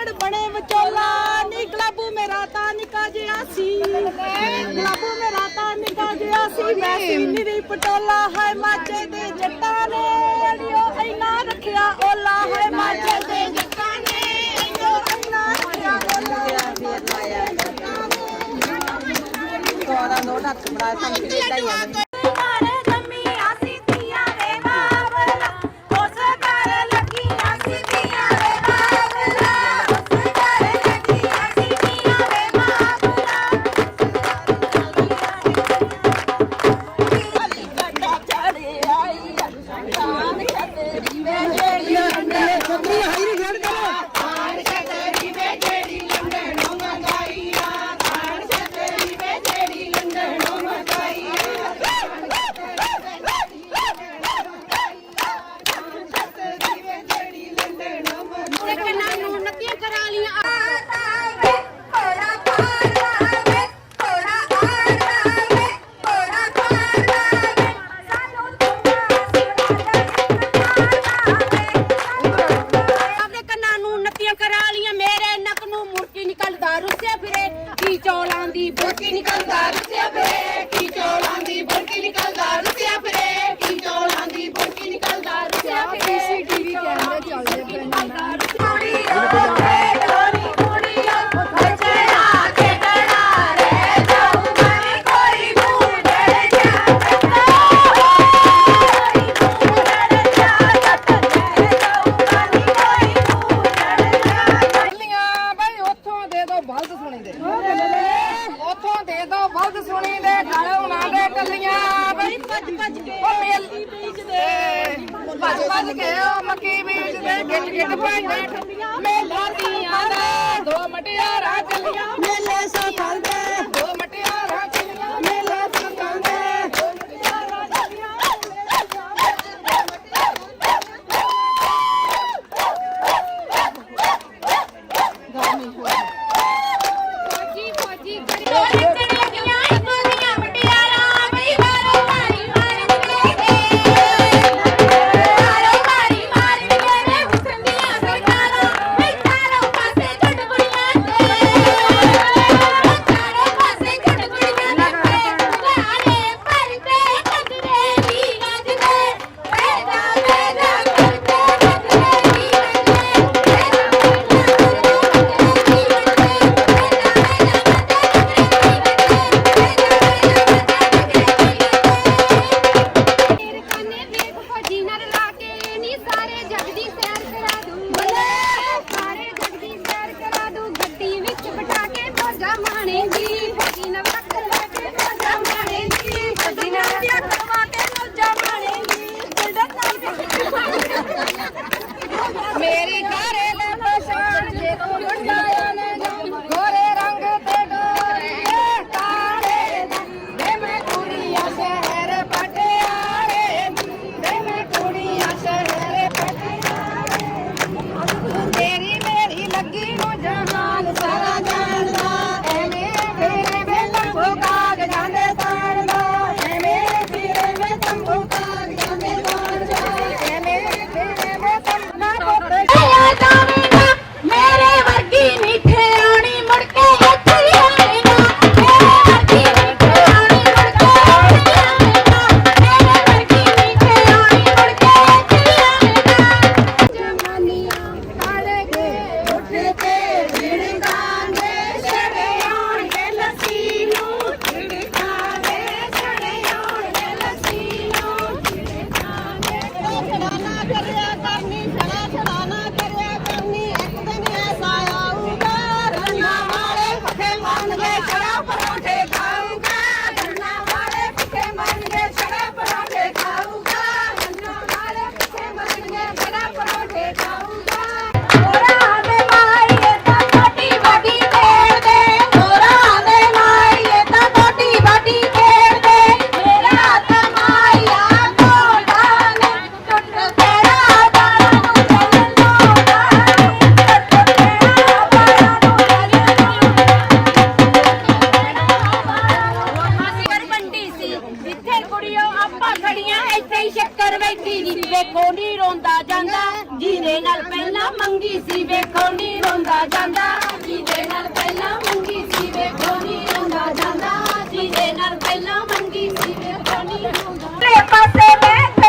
ਬੜ ਬਣੇ ਵਿਚੋਲਾ ਨੀ ਗਲਾਬੂ ਮੇਰਾ ਤਾਂ ਨਿਕਾ ਜਿਆ ਸੀ। ਗਲਾਬੂ ਮੇਰਾ ਤਾਂ ਨਿਕਾ ਜਿਆ ਸੀ ਮੈਂ ਸੀਨੀ ਦੀ ਪਟੋਲਾ ਹੈ ਮਾਝੇ ਦੇ ਜੱਟਾਂ ਨੇ ਅੜਿਓ ਐਨਾ ਰੱਖਿਆ ਓਲਾ ਹੈ ਮਾਝੇ ਦੇ ਜੱਟਾਂ ਨੇ ਅੜਿਓ ਐਨਾ ਰੱਖਿਆ ਓਲਾ ਹੈ ਮਾਝੇ ਦੇ ਜੱਟਾਂ ਨੇ। ਕੋਰਾ ਨੋਟ ਹੱਥ ਬਣਾ ਤਾਂ ਕਿਹਦਾ ਹੀ ਕਰਾਲੀਆਂ ਕਰਾ ਮੇਰੇ ਨੱਕ ਨੂੰ ਮੁਰਤੀ ਨਿਕਲਦਾ ਰੁੱਸਿਆ ਫਿਰੇ, ਕੀ ਚੌਲਾਂ ਦੀ ਬੋਟੀ ਨਿਕਲਦਾ ਰੁੱਸਿਆ ਫਿਰੇ। ਗਿੱਟ ਮੇਲਾ ਦੀਆਂ ਦੋ ਮਟਿਆਰਾਂ ਚੱਲੀਆਂ। ਮੇਲੇ ਸਫਲ ਗਈ ਸ਼ੱਕਰ ਬੈਠੀ ਜੀ, ਵੇਖੋ ਨੀ ਰੋਂਦਾ ਜਾਂਦਾ। ਜਿਹਦੇ ਨਾਲ ਪਹਿਲਾਂ ਮੰਗੀ ਸੀ, ਵੇਖੋ ਨੀ ਰੋਂਦਾ ਜਾਂਦਾ। ਜਿਹਦੇ ਨਾਲ ਪਹਿਲਾਂ ਮੰਗੀ ਸੀ, ਵੇਖੋ ਨੀ ਰੋਂਦਾ ਜਾਂਦਾ। ਜਿਹਦੇ ਨਾਲ ਪਹਿਲਾਂ ਮੰਗੀ ਸੀ, ਵੇਖੋ ਨੀ ਰੋਂਦਾ ਤੇ ਪਾਸੇ ਮੈਂ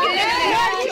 Norte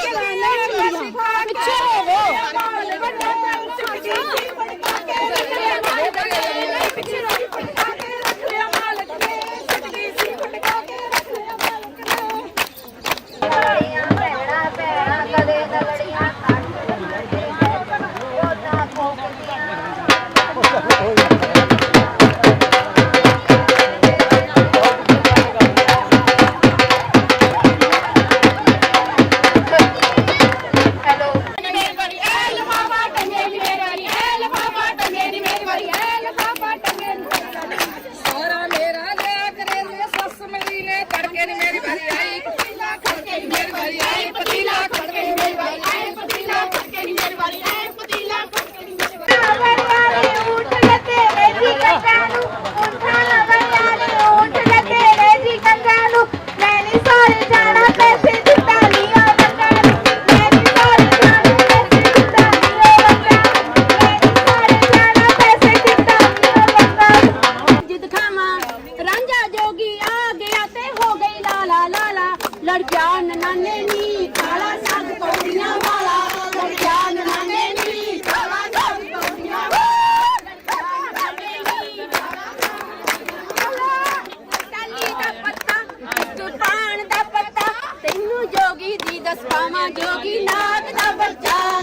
ਜੋਗੀ ਦੀ ਦਸ ਪਾਵਾਂ ਜੋਗੀ ਨਾਗ ਦਾ ਵਰਜਾਂ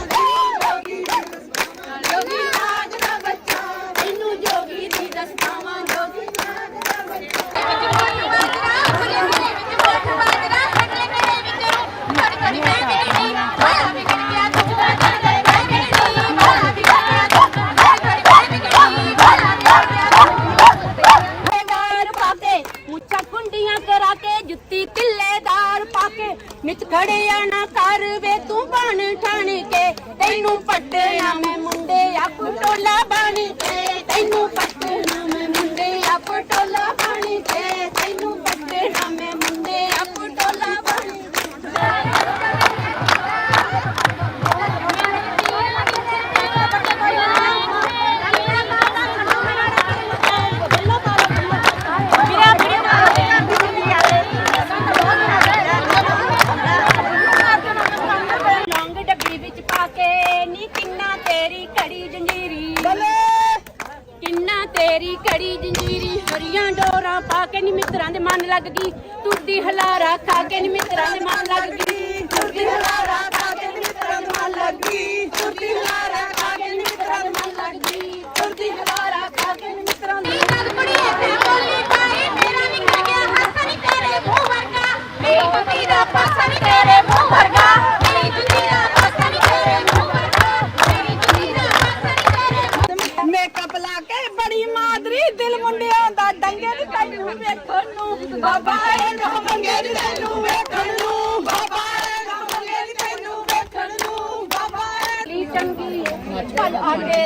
ਵਿੱਚ ਆ ਨਾ ਕਰ ਵੇ ਤੂੰ ਬਣ ਠਣ ਕੇ। ਤੈਨੂੰ ਪੱਟਿਆ ਮੈਂ ਮੁੰਡੇ ਆ ਕੁਟੋਲਾ ਬਣ। ਕੇ ਤੈਨੂੰ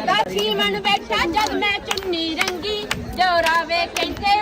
ਦਾ ਸੀਮਨ ਬੈਠਾ ਜਦ ਮੈਂ ਚੁੰਨੀ ਰੰਗੀ ਜੋਰਾ ਵੇ ਕਹਿੰਦੇ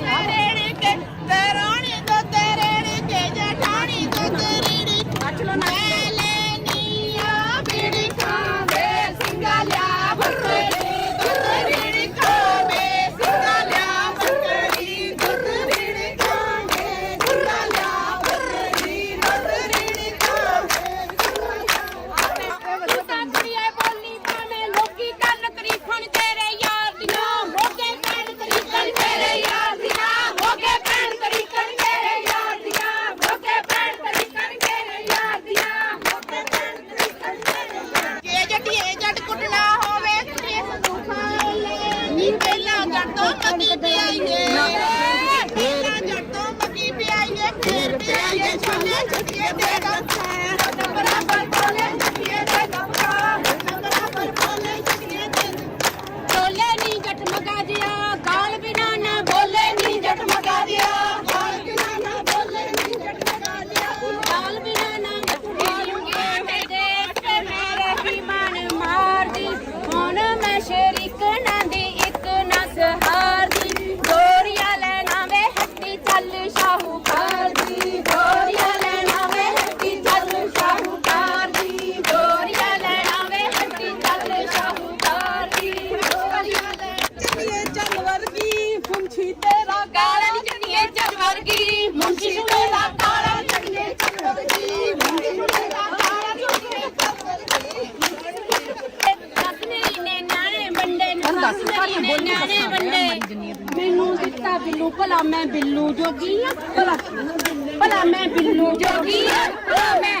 American, they're 别别别别别 ਮੈਂ ਬਿੱਲੂ ਜੋਗੀ ਆ। ਭਲਾ ਮੈਂ ਬਿੱਲੂ ਜੋਗੀ ਆ। ਭਲਾ ਮੈਂ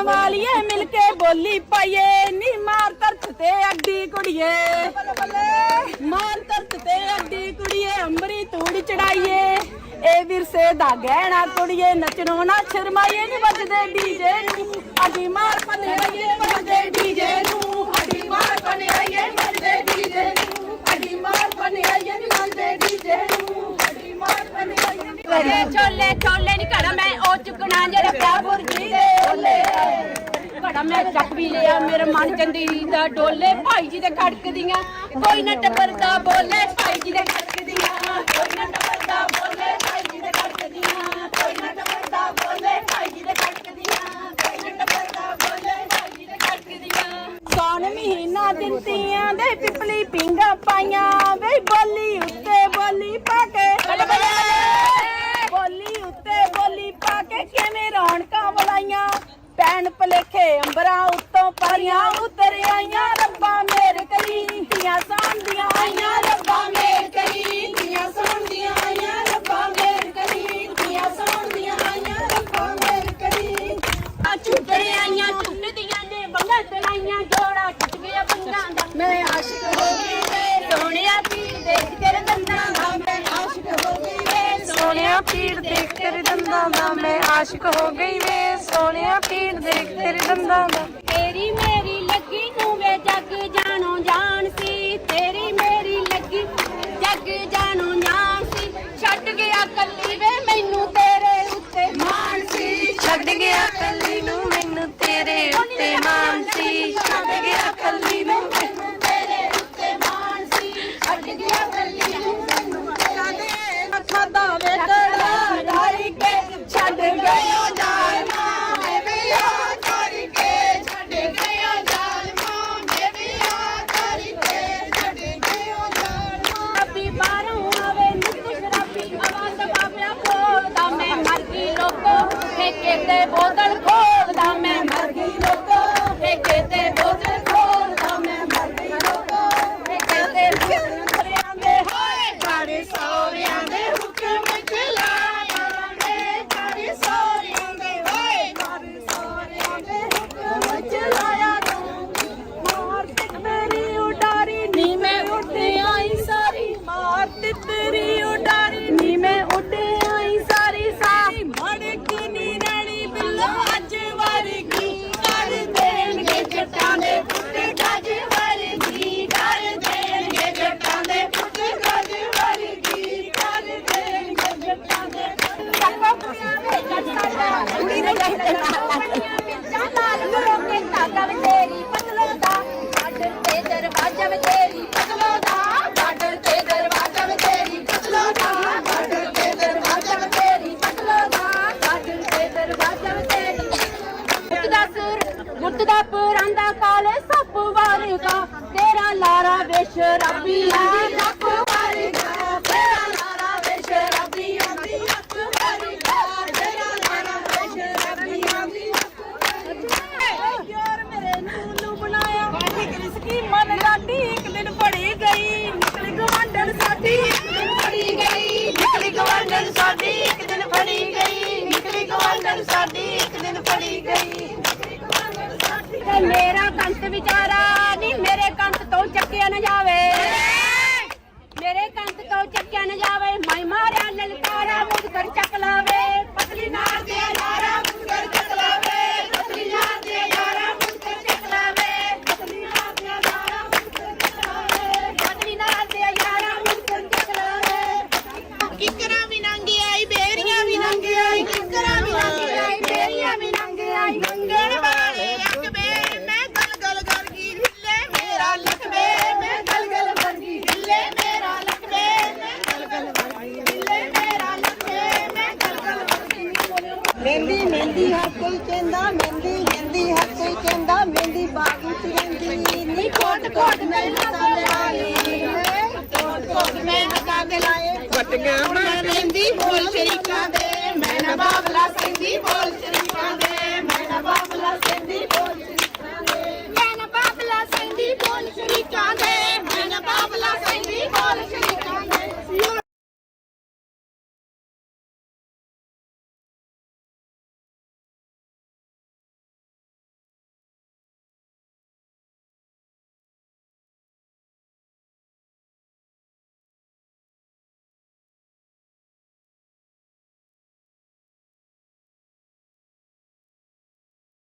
ਕਰਨ ਵਾਲੀਏ ਮਿਲ ਕੇ ਬੋਲੀ ਪਾਈਏ, ਨੀ ਮਾਰ ਤਰਤ ਤੇ ਅੱਡੀ ਕੁੜੀਏ। ਮਾਰ ਤਰਤ ਤੇ ਅੱਡੀ ਕੁੜੀਏ, ਅੰਬਰੀ ਤੂੜੀ ਚੜਾਈਏ। ਇਹ ਵਿਰਸੇ ਦਾ ਗਹਿਣਾ ਕੁੜੀਏ, ਨਚਣੋ ਨਾ ਸ਼ਰਮਾਈਏ ਨੀ ਵੱਜਦੇ ਡੀਜੇ ਨੂੰ। ਅੱਡੀ ਮਾਰ ਪਨੇ ਵੱਜਦੇ ਡੀਜੇ ਨੂੰ। ਅੱਡੀ ਮਾਰ ਪਨੇ ਆਈਏ ਵੱਜਦੇ ਕਰੇ ਛੋਲੇ ਛੋਲੇ ਨਹੀਂ ਘੜਾ ਮੈਂ ਉਹ ਚੁਕਣਾ ਜਿਹੜਾ ਕਾਬੁਰ ਜੀ ਦੇ। ਓਲੇ ਘੜਾ ਮੈਂ ਚੱਕ ਵੀ ਲਿਆ ਮੇਰਾ ਮਨ ਚੰਦੀ ਦਾ ਡੋਲੇ ਭਾਈ ਜੀ ਦੇ ਖੜਕਦੀਆਂ ਕੋਈ ਨਾ ਟੱਬਰ ਦਾ ਬੋਲੇ ਭਾਈ ਜੀ ਦੇ ਖੜਕਦੀਆਂ ਕੋਈ ਨਾ ਟੱਬਰ ਦਾ ਬੋਲੇ ਭਾਈ ਜੀ ਦੇ ਖੜਕਦੀਆਂ ਕੋਈ ਨਾ ਟੱਬਰ ਦਾ ਬੋਲੇ ਭਾਈ ਜੀ ਦੇ ਖੜਕਦੀਆਂ ਕੋਈ ਨਾ ਟੱਬਰ ਦਾ ਬੋਲੇ ਭਾਈ ਜੀ ਦੇ ਖੜਕਦੀਆਂ ਕੌਣ ਮਹੀਨਾ ਦਿੰਦੀਆਂ ਦੇ ਪਿਪਲੀ ਪਿੰਗਾ ਪਾਈਆਂ ਵੇ ਬੋਲੀ ਉੱਤੇ ਬੋਲੀ ਪਾ ਕੇ। ਨਾ ਜਾਵੇ। ਮੇਰੇ ਕੰਤ ਤੋਂ ਚੱਕਿਆ ਨਾ ਜਾਵੇ। ਮੈਂ ਮਾਰਿਆ ਨਲਕਾਰਾ ਮੁਝ ਕਰ ਚੱਕ ਲਾਵੇ। ਪਤਲੀ ਨਾਰ ਦੇ ਲਾਰਾ ਮੈਂ ਮੈਂ ਨਾ ਬਾਬਲਾ